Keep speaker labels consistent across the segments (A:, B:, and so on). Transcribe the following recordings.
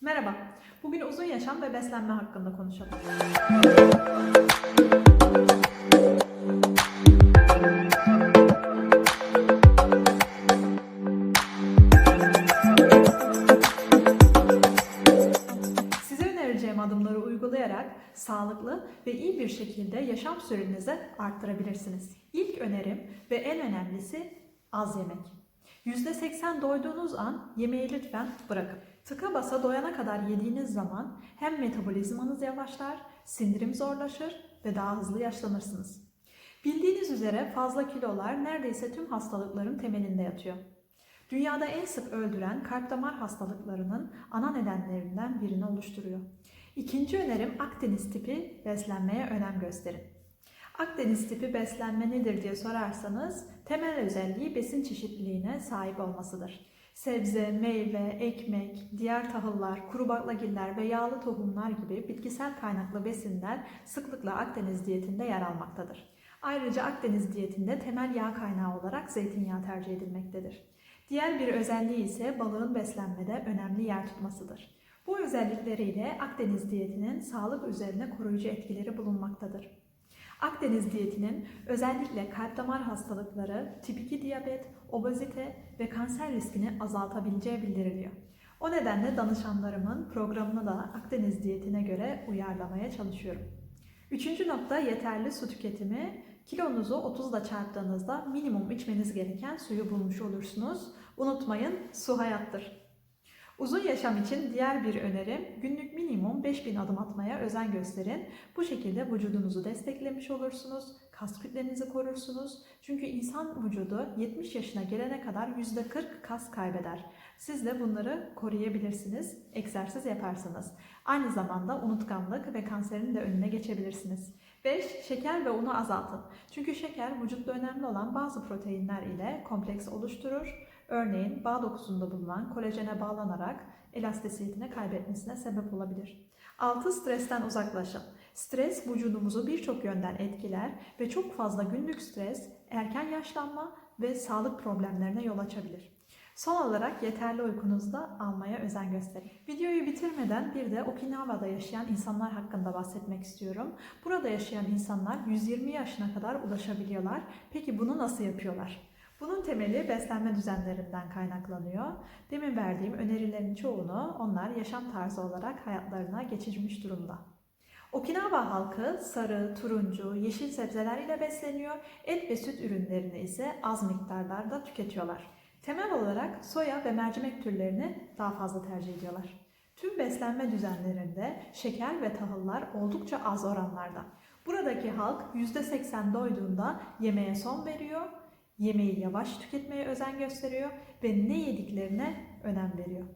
A: Merhaba, bugün uzun yaşam ve beslenme hakkında konuşalım. Size önereceğim adımları uygulayarak sağlıklı ve iyi bir şekilde yaşam sürenizi arttırabilirsiniz. İlk önerim ve en önemlisi az yemek. %80 doyduğunuz an yemeği lütfen bırakın. Tıka basa doyana kadar yediğiniz zaman hem metabolizmanız yavaşlar, sindirim zorlaşır ve daha hızlı yaşlanırsınız. Bildiğiniz üzere fazla kilolar neredeyse tüm hastalıkların temelinde yatıyor. Dünyada en sık öldüren kalp damar hastalıklarının ana nedenlerinden birini oluşturuyor. İkinci önerim Akdeniz tipi beslenmeye önem gösterin. Akdeniz tipi beslenme nedir diye sorarsanız temel özelliği besin çeşitliliğine sahip olmasıdır. Sebze, meyve, ekmek, diğer tahıllar, kuru baklagiller ve yağlı tohumlar gibi bitkisel kaynaklı besinler sıklıkla Akdeniz diyetinde yer almaktadır. Ayrıca Akdeniz diyetinde temel yağ kaynağı olarak zeytinyağı tercih edilmektedir. Diğer bir özelliği ise balığın beslenmede önemli yer tutmasıdır. Bu özellikleriyle Akdeniz diyetinin sağlık üzerine koruyucu etkileri bulunmaktadır. Akdeniz diyetinin özellikle kalp damar hastalıkları, tip 2 diyabet, obezite ve kanser riskini azaltabileceği bildiriliyor. O nedenle danışanlarımın programını da Akdeniz diyetine göre uyarlamaya çalışıyorum. Üçüncü nokta yeterli su tüketimi. Kilonuzu 30 ile çarptığınızda minimum içmeniz gereken suyu bulmuş olursunuz. Unutmayın su hayattır. Uzun yaşam için diğer bir önerim günlük minimum 5000 adım atmaya özen gösterin. Bu şekilde vücudunuzu desteklemiş olursunuz, kas kütlenizi korursunuz. Çünkü insan vücudu 70 yaşına gelene kadar %40 kas kaybeder. Siz de bunları koruyabilirsiniz, egzersiz yaparsanız. Aynı zamanda unutkanlık ve kanserin de önüne geçebilirsiniz. 5. Şeker ve unu azaltın. Çünkü şeker vücutta önemli olan bazı proteinler ile kompleks oluşturur. Örneğin bağ dokusunda bulunan kolajene bağlanarak elastisiyetini kaybetmesine sebep olabilir. 6. Stresten uzaklaşın. Stres vücudumuzu birçok yönden etkiler ve çok fazla günlük stres erken yaşlanma ve sağlık problemlerine yol açabilir. Son olarak yeterli uykunuzu da almaya özen gösterin. Videoyu bitirmeden bir de Okinawa'da yaşayan insanlar hakkında bahsetmek istiyorum. Burada yaşayan insanlar 120 yaşına kadar ulaşabiliyorlar. Peki bunu nasıl yapıyorlar? Bunun temeli beslenme düzenlerinden kaynaklanıyor. Demin verdiğim önerilerin çoğunu onlar yaşam tarzı olarak hayatlarına geçirmiş durumda. Okinawa halkı sarı, turuncu, yeşil sebzeler ile besleniyor. Et ve süt ürünlerini ise az miktarlarda tüketiyorlar. Temel olarak soya ve mercimek türlerini daha fazla tercih ediyorlar. Tüm beslenme düzenlerinde şeker ve tahıllar oldukça az oranlarda. Buradaki halk %80 doyduğunda yemeğe son veriyor, yemeği yavaş tüketmeye özen gösteriyor ve ne yediklerine önem veriyor.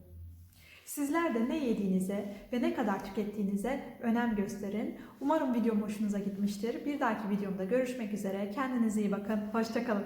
A: Sizler de ne yediğinize ve ne kadar tükettiğinize önem gösterin. Umarım videom hoşunuza gitmiştir. Bir dahaki videomda görüşmek üzere. Kendinize iyi bakın. Hoşçakalın.